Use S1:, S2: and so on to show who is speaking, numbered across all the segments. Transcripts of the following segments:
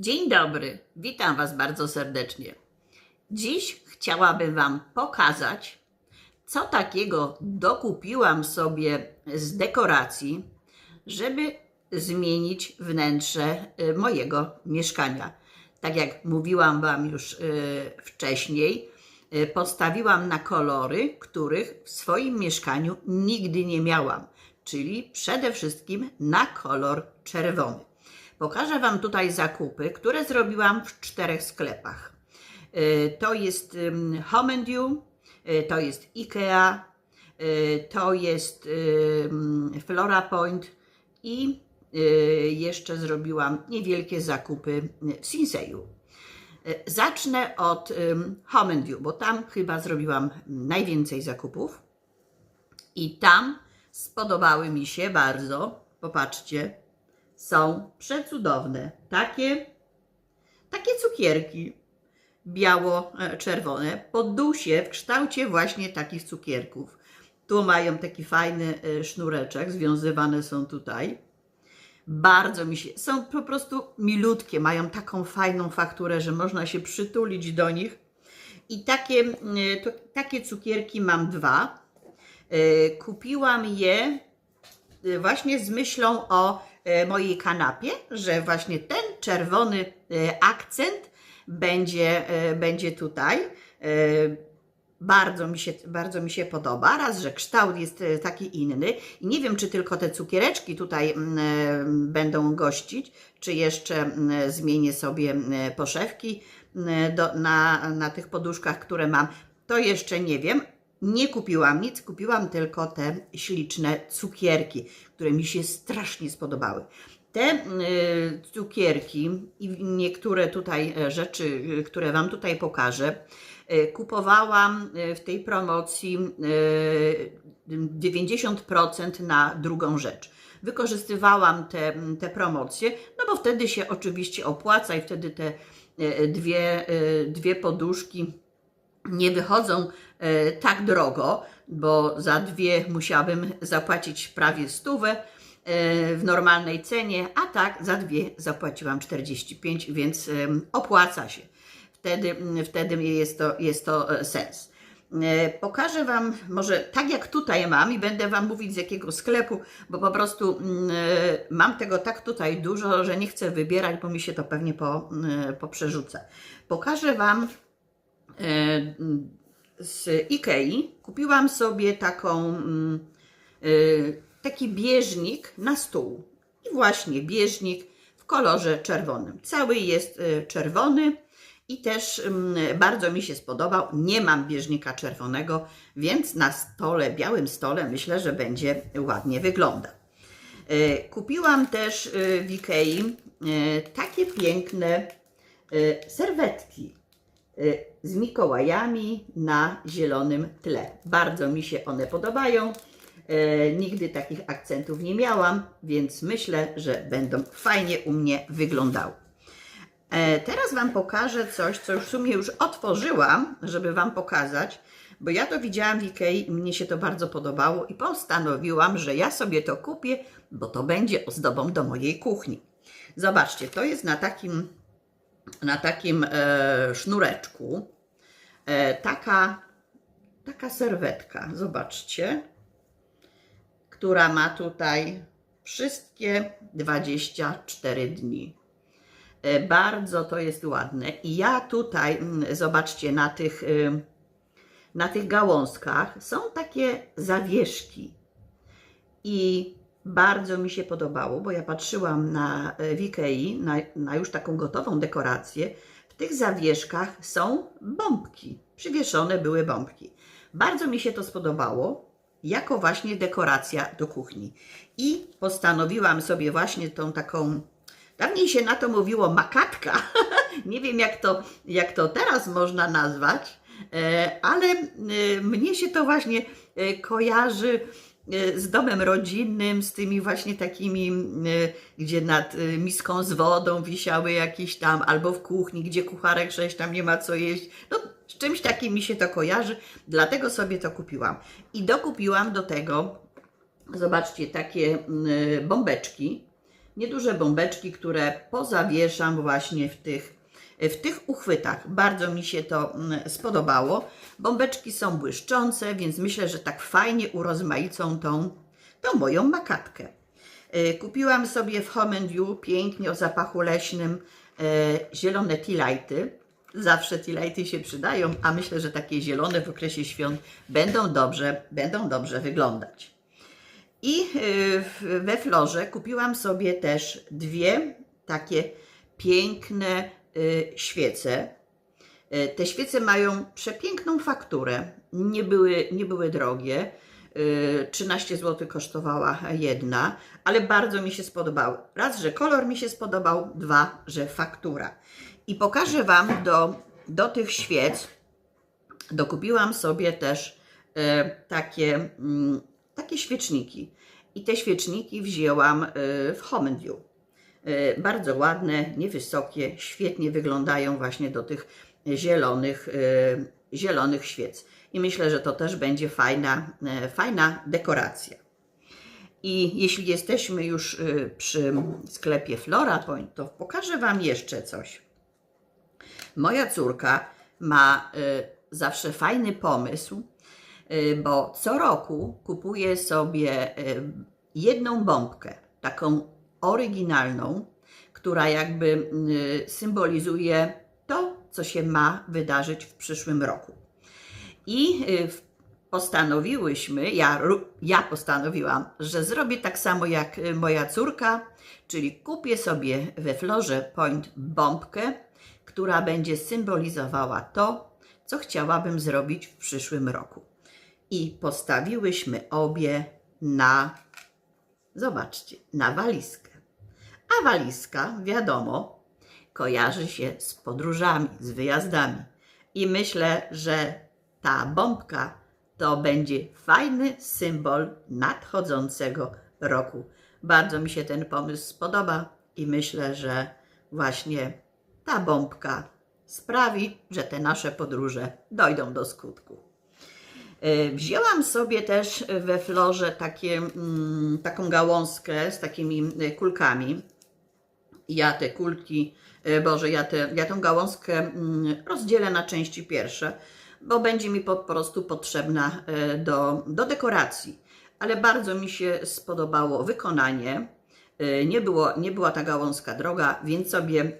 S1: Dzień dobry, witam Was bardzo serdecznie. Dziś chciałabym Wam pokazać, co takiego dokupiłam sobie z dekoracji, żeby zmienić wnętrze y, mojego mieszkania. Tak jak mówiłam Wam już y, wcześniej, y, postawiłam na kolory, których w swoim mieszkaniu nigdy nie miałam, czyli przede wszystkim na kolor czerwony. Pokażę Wam tutaj zakupy, które zrobiłam w czterech sklepach. Y, To jest Home and You, y, to jest IKEA, y, to jest Flora Point i jeszcze zrobiłam niewielkie zakupy w Sinseju. Zacznę od Home and You, bo tam chyba zrobiłam najwięcej zakupów. I tam spodobały mi się bardzo. Popatrzcie, są przecudowne. Takie, takie cukierki biało-czerwone, podusie w kształcie właśnie takich cukierków. Tu mają taki fajny e, sznureczek, związywane są tutaj. Bardzo mi się, są po prostu milutkie, mają taką fajną fakturę, że można się przytulić do nich. I takie, e, to, takie cukierki mam dwa. E, Kupiłam je y, właśnie z myślą o mojej kanapie, że właśnie ten czerwony e, akcent będzie, e, będzie tutaj. E, Bardzo mi, się, bardzo mi się podoba. Raz, że kształt jest e, taki inny. I nie wiem, czy tylko te cukiereczki tutaj mm, e, będą gościć, czy jeszcze mm, zmienię sobie mm, poszewki do, na, na tych poduszkach, które mam. To jeszcze nie wiem, nie kupiłam nic, kupiłam tylko te śliczne cukierki, które mi się strasznie spodobały. Te y, cukierki i niektóre tutaj e, rzeczy, y, które Wam tutaj pokażę, y, kupowałam w tej promocji y, 90% na drugą rzecz. Wykorzystywałam te, te promocje, no bo wtedy się oczywiście opłaca i wtedy te e, dwie, e, dwie poduszki nie wychodzą e, tak drogo, bo za dwie musiałabym zapłacić prawie stówę e, w normalnej cenie, a tak za dwie zapłaciłam 45, więc opłaca się. Wtedy, wtedy jest, to, jest to e, sens. Pokażę Wam, może tak jak tutaj mam, i będę Wam mówić z jakiego sklepu, bo po prostu mam tego tak tutaj dużo, że nie chcę wybierać, bo mi się to pewnie po, poprzerzuca. Pokażę Wam z Ikei kupiłam sobie taką, mm, e, taki bieżnik na stół. I właśnie bieżnik w kolorze czerwonym. Cały jest e, czerwony i też mm, bardzo mi się spodobał. Nie mam bieżnika czerwonego, więc na stole, białym stole myślę, że będzie ładnie wyglądał. E, Kupiłam też e, w Ikei e, takie piękne e, serwetki e, z Mikołajami na zielonym tle. Bardzo mi się one podobają. E, Nigdy takich akcentów nie miałam, więc myślę, że będą fajnie u mnie wyglądały. E, Teraz Wam pokażę coś, co już w sumie już otworzyłam, żeby Wam pokazać, bo ja to widziałam w Ikei i mnie się to bardzo podobało i postanowiłam, że ja sobie to kupię, bo to będzie ozdobą do mojej kuchni. Zobaczcie, to jest na takim, na takim e, sznureczku e, taka, taka serwetka, zobaczcie, która ma tutaj wszystkie 24 dni. E, Bardzo to jest ładne. I ja tutaj, mm, zobaczcie, na tych, y, na tych gałązkach są takie zawieszki. I bardzo mi się podobało, bo ja patrzyłam na e, w na, na już taką gotową dekorację. W tych zawieszkach są bombki. Przywieszone były bombki. Bardzo mi się to spodobało, jako właśnie dekoracja do kuchni. I postanowiłam sobie właśnie tą taką Dawniej się na to mówiło makatka. Nie wiem, jak to, jak to teraz można nazwać, e, ale e, mnie się to właśnie kojarzy z domem rodzinnym, z tymi właśnie takimi, e, gdzie nad e, miską z wodą wisiały jakieś tam, albo w kuchni, gdzie kucharek sześć tam nie ma co jeść. No, z czymś takim mi się to kojarzy, dlatego sobie to kupiłam. I dokupiłam do tego, zobaczcie, takie bombeczki nieduże bombeczki, które pozawieszam właśnie w tych, w tych uchwytach. Bardzo mi się to mm, spodobało. Bombeczki są błyszczące, więc myślę, że tak fajnie urozmaicą tą, tą moją makatkę. E, Kupiłam sobie w Home and You pięknie o zapachu leśnym e, zielone tea-lighty. Zawsze tea-lighty się przydają, a myślę, że takie zielone w okresie świąt będą dobrze, będą dobrze wyglądać. I y, we Florze kupiłam sobie też dwie takie piękne y, świece. Y, Te świece mają przepiękną fakturę. Nie były, nie były drogie. Y, 13 zł kosztowała jedna, ale bardzo mi się spodobały. Raz, że kolor mi się spodobał, dwa, że faktura. I pokażę Wam do, do tych świec, dokupiłam sobie też takie, mm, takie świeczniki. I te świeczniki wzięłam w Home. E, bardzo ładne, niewysokie, świetnie wyglądają właśnie do tych zielonych, e, zielonych świec. I myślę, że to też będzie fajna, e, fajna dekoracja. I jeśli jesteśmy już e, przy sklepie Flora Point, to pokażę Wam jeszcze coś. Moja córka ma zawsze fajny pomysł, bo co roku kupuje sobie jedną bombkę, taką oryginalną, która jakby y, symbolizuje to, co się ma wydarzyć w przyszłym roku. I y, postanowiłyśmy, ja, ja postanowiłam, że zrobię tak samo jak y, moja córka, czyli kupię sobie we Florze Point bombkę, która będzie symbolizowała to, co chciałabym zrobić w przyszłym roku. I postawiłyśmy obie na, zobaczcie, na walizkę. A walizka, wiadomo, kojarzy się z podróżami, z wyjazdami. I myślę, że ta bombka to będzie fajny symbol nadchodzącego roku. Bardzo mi się ten pomysł spodoba i myślę, że właśnie ta bombka sprawi, że te nasze podróże dojdą do skutku. E, Wzięłam sobie też we florze takie, mm, taką gałązkę z takimi kulkami. Ja te kulki, e, Boże, ja, te, ja tą gałązkę mm, rozdzielę na części pierwsze, bo będzie mi po prostu potrzebna e, do, do dekoracji. Ale bardzo mi się spodobało wykonanie. E, Nie, było, nie była ta gałązka droga, więc sobie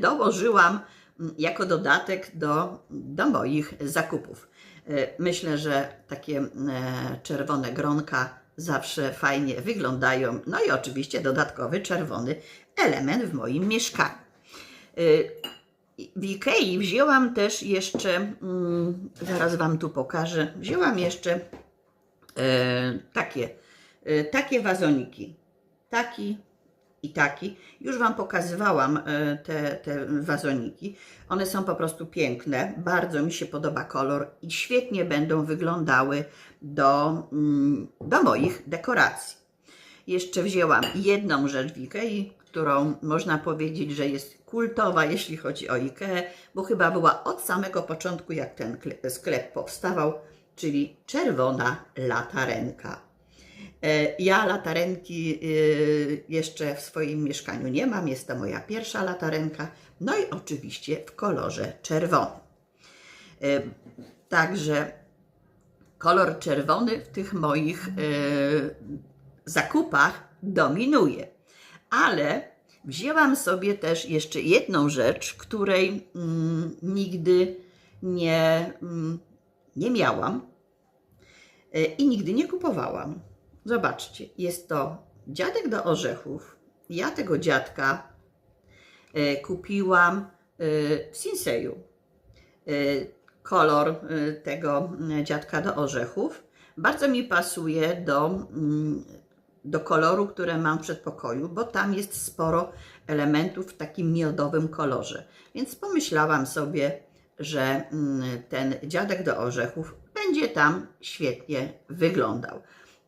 S1: dołożyłam mm, jako dodatek do, do moich zakupów. Myślę, że takie e, czerwone gronka zawsze fajnie wyglądają. No i oczywiście dodatkowy czerwony element w moim mieszkaniu. Y, W Ikei wzięłam też jeszcze, mm, zaraz Wam tu pokażę, wzięłam jeszcze e, takie, e, takie wazoniki. Taki i taki. Już Wam pokazywałam e, te, te wazoniki. One są po prostu piękne. Bardzo mi się podoba kolor i świetnie będą wyglądały do, mm, do moich dekoracji. Jeszcze wzięłam jedną rzecz w Ikei, którą można powiedzieć, że jest kultowa, jeśli chodzi o Ikeę, bo chyba była od samego początku, jak ten kle- sklep powstawał, czyli czerwona latarenka. E, Ja latarenki y, jeszcze w swoim mieszkaniu nie mam, jest to moja pierwsza latarenka, no i oczywiście w kolorze czerwonym. E, Także kolor czerwony w tych moich e, zakupach dominuje. Ale wzięłam sobie też jeszcze jedną rzecz, której mm, nigdy nie, mm, nie miałam i nigdy nie kupowałam. Zobaczcie, jest to dziadek do orzechów. Ja tego dziadka e, kupiłam e, w Sinseju. E, Kolor tego dziadka do orzechów bardzo mi pasuje do, do koloru, które mam w przedpokoju, bo tam jest sporo elementów w takim miodowym kolorze. Więc pomyślałam sobie, że ten dziadek do orzechów będzie tam świetnie wyglądał.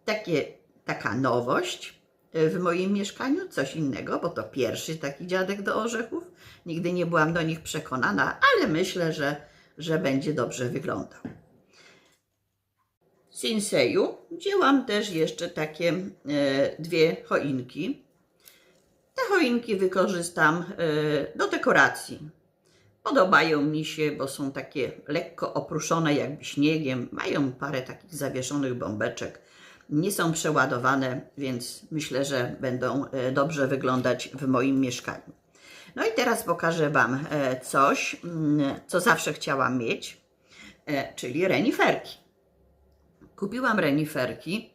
S1: Takie, taka nowość y, w moim mieszkaniu, coś innego, bo to pierwszy taki dziadek do orzechów. Nigdy nie byłam do nich przekonana, ale myślę, że, że będzie dobrze wyglądał. Sinseju wzięłam też jeszcze takie e, dwie choinki. Te choinki wykorzystam y, do dekoracji. Podobają mi się, bo są takie lekko opruszone jakby śniegiem, mają parę takich zawieszonych bombeczek. Nie są przeładowane, więc myślę, że będą e, dobrze wyglądać w moim mieszkaniu. No i teraz pokażę Wam e, coś, mm, co zawsze chciałam mieć, e, czyli reniferki. Kupiłam reniferki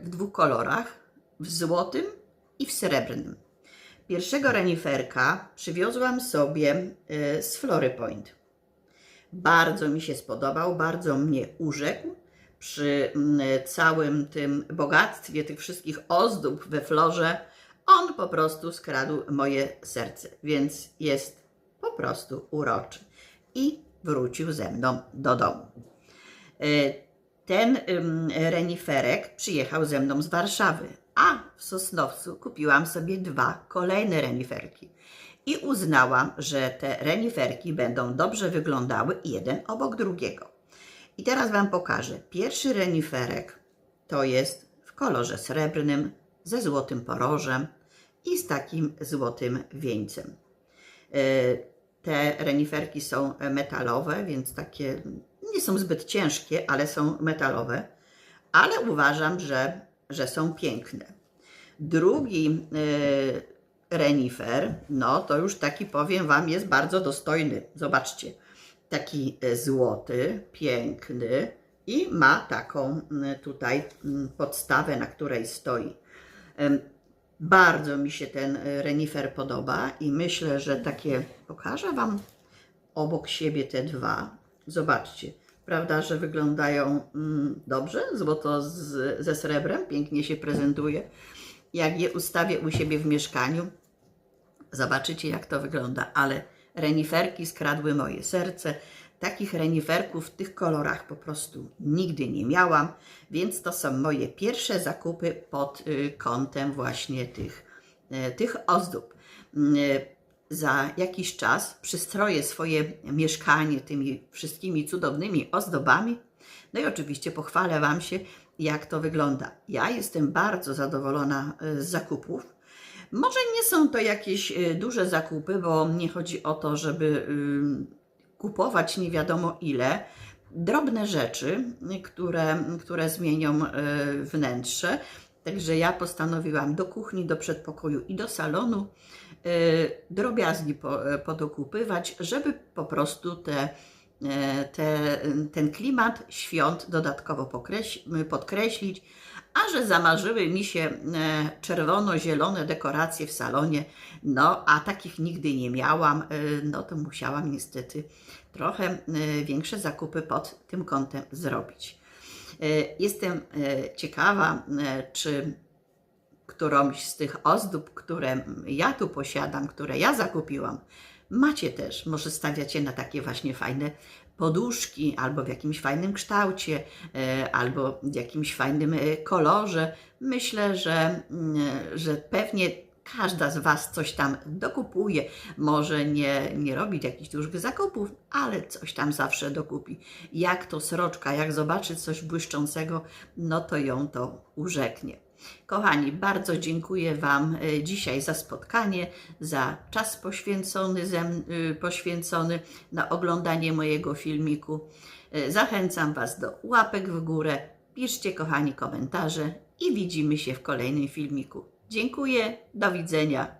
S1: w dwóch kolorach, w złotym i w srebrnym. Pierwszego reniferka przywiozłam sobie z Flory Point. Bardzo mi się spodobał, bardzo mnie urzekł. Przy mm, całym tym bogactwie tych wszystkich ozdób we florze, on po prostu skradł moje serce, więc jest po prostu uroczy. I wrócił ze mną do domu. E, Ten reniferek przyjechał ze mną z Warszawy, a w Sosnowcu kupiłam sobie dwa kolejne reniferki. I uznałam, że te reniferki będą dobrze wyglądały jeden obok drugiego. I teraz Wam pokażę. Pierwszy reniferek to jest w kolorze srebrnym, ze złotym porożem i z takim złotym wieńcem. E, Te reniferki są metalowe, więc takie nie są zbyt ciężkie, ale są metalowe. Ale uważam, że, że są piękne. Drugi e, renifer, no to już taki powiem Wam, jest bardzo dostojny. Zobaczcie, taki e, złoty, piękny i ma taką tutaj podstawę, na której stoi. Bardzo mi się ten e, renifer podoba i myślę, że takie pokażę Wam obok siebie te dwa. Zobaczcie, prawda, że wyglądają dobrze, złoto z, ze srebrem, pięknie się prezentuje. Jak je ustawię u siebie w mieszkaniu, zobaczycie jak to wygląda, ale reniferki skradły moje serce. Takich reniferków w tych kolorach po prostu nigdy nie miałam, więc to są moje pierwsze zakupy pod y, kątem właśnie tych, y, tych ozdób. Y, Za jakiś czas przystroję swoje mieszkanie tymi wszystkimi cudownymi ozdobami. No i oczywiście pochwalę Wam się, jak to wygląda. Ja jestem bardzo zadowolona z zakupów. Może nie są to jakieś y, duże zakupy, bo nie chodzi o to, żeby y, kupować nie wiadomo ile. Drobne rzeczy, y, które, które zmienią wnętrze. Także ja postanowiłam do kuchni, do przedpokoju i do salonu drobiazgi po, podokupywać, żeby po prostu te, te, ten klimat świąt dodatkowo podkreślić. A że zamarzyły mi się e, czerwono-zielone dekoracje w salonie, no a takich nigdy nie miałam, e, no to musiałam niestety trochę e, większe zakupy pod tym kątem zrobić. Jestem ciekawa, czy którąś z tych ozdób, które ja tu posiadam, które ja zakupiłam, macie też. Może stawiacie na takie właśnie fajne poduszki, albo w jakimś fajnym kształcie, e, albo w jakimś fajnym e, kolorze. Myślę, że, mm, że pewnie każda z Was coś tam dokupuje. Może nie, nie robić jakichś dużych zakupów, ale coś tam zawsze dokupi. Jak to sroczka, jak zobaczy coś błyszczącego, no to ją to urzeknie. Kochani, bardzo dziękuję Wam e, dzisiaj za spotkanie, za czas poświęcony, y, poświęcony na oglądanie mojego filmiku. E, Zachęcam Was do łapek w górę, piszcie kochani komentarze i widzimy się w kolejnym filmiku. Dziękuję, do widzenia.